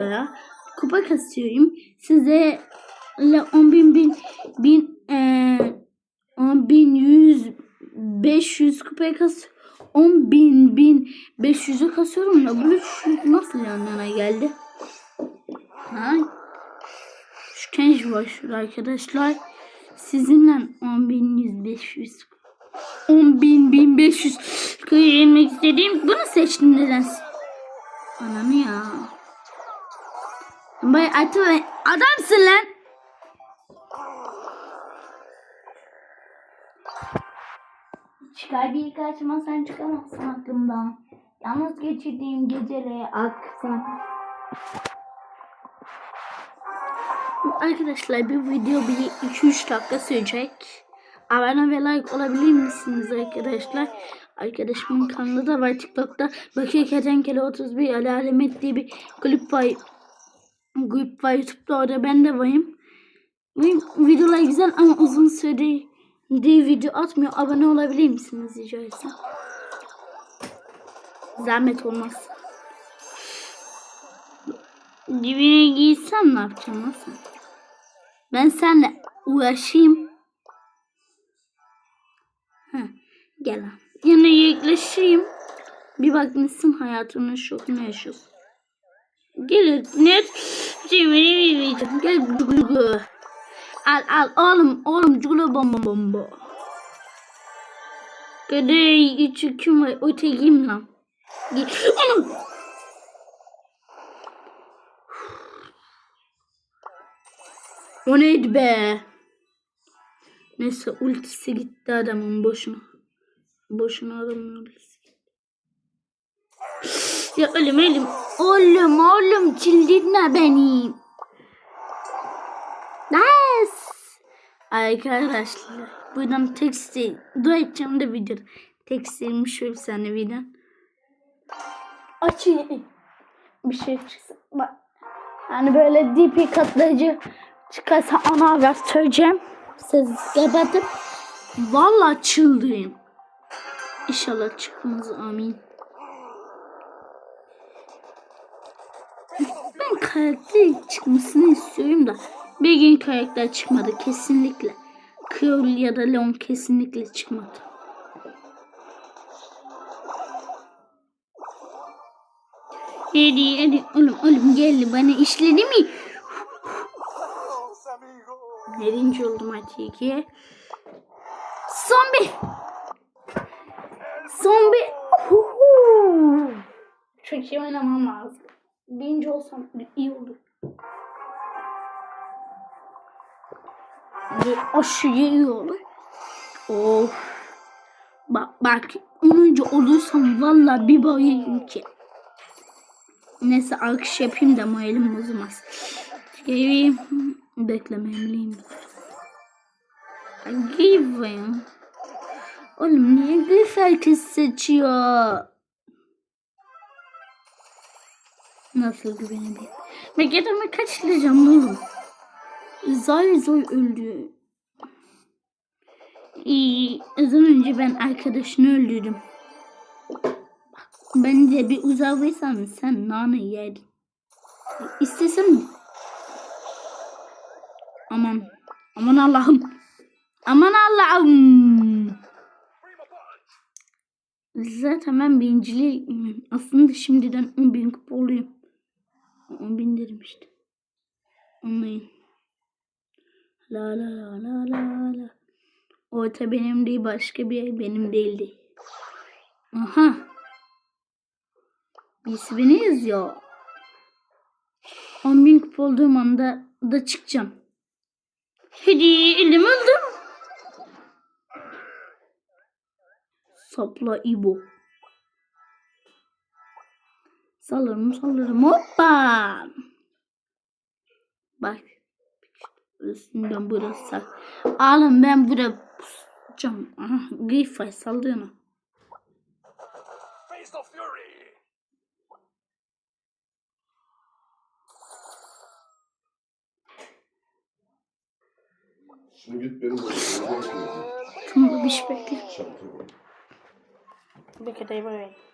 ya. Kupa kasıyorum. Size 10 bin bin bin eee 10 bin 100 500 kupaya kas 10 bin bin 500'e kasıyorum da bu nasıl yan yana geldi? Ha? Şu var şurada arkadaşlar. Sizinle 10 bin 100 500 10 bin 1500 kıymak istediğim bunu seçtim nedense. Ananı ya. Bay Atı adamsın lan. Çıkar bir karşıma sen çıkamazsın aklımdan. Yalnız geçirdiğim geceleri aksan. Arkadaşlar bir video bir 2-3 dakika sürecek. Abone ve like olabilir misiniz arkadaşlar? Arkadaşımın kanalı da var TikTok'ta. Bakıyor Kertenkele 31 Ali Alemet diye bir klip var. Grup var YouTube'da orada ben de varım. Benim videolar güzel ama uzun süre diye video atmıyor. Abone olabilir misiniz rica etsem? Zahmet olmaz. Dibine giysem ne yapacağım nasıl? Ben seninle uğraşayım. Heh, gel lan. Yana yaklaşayım. Bir bakmışsın hayatının şokunu yaşıyorsun. Gel net. Gel cugu. Al al oğlum oğlum cugu bomba bomba. Kadey içi kim? Ötekiyim lan. Oğlum. O neydi be? Neyse ultisi gitti adamın boşuna. Boşuna adamın ultisi gitti. Ya oğlum oğlum. Oğlum oğlum çıldırtma beni. Nice. Arkadaşlar buradan tekstil dur edeceğim de videoda. Tekstilimi şöyle bir saniye videodan. Açayım. Bir şey çıksın. Bak. Yani böyle DP katlayıcı çıkarsa ana haber söyleyeceğim. Siz kapatıp valla çıldırayım. İnşallah çıkmaz amin. Ben karakter çıkmasını istiyorum da bir gün karakter çıkmadı kesinlikle. Creole ya da Leon kesinlikle çıkmadı. Hadi hadi oğlum oğlum geldi bana işledi mi? Birinci oldum. Son bir. Huhu. Çok iyi oynamam lazım. Birinci olsam iyi olur. Bir aşırı iyi olur. Of. Bak bak 10. olursam valla bir bayayım ki. Neyse alkış yapayım da moralim bozulmaz. Geleyim. Beklememeliyim. Give ya. Oğlum niye Griff herkes seçiyor? Nasıl güvenebilirim? Ben adamı kaçıracağım oğlum. Zay zay öldü. İyi, az önce ben arkadaşını öldürdüm. Ben de bir uzavıysan sen nane yerdin. İstesem Aman. Aman Allah'ım. Aman Allah'ım. Zaten ben birinciliğe aslında şimdiden 10 bin kupa oluyor. 10 bin. Anlayın. La la la la la la. Orta benim değil başka bir benim değildi. Aha. Beni yazıyor. 10 bin kupa olduğum anda da çıkacağım. Hadi elim aldım. Sapla İbo. Sallarım sallarım hoppa. Bak. Üstünden burası. Alın ben buraya pusacağım. Aha Grifay sallıyor! Şimdi git benim başıma. Tamam bir şey bekle. Bir kere böyle.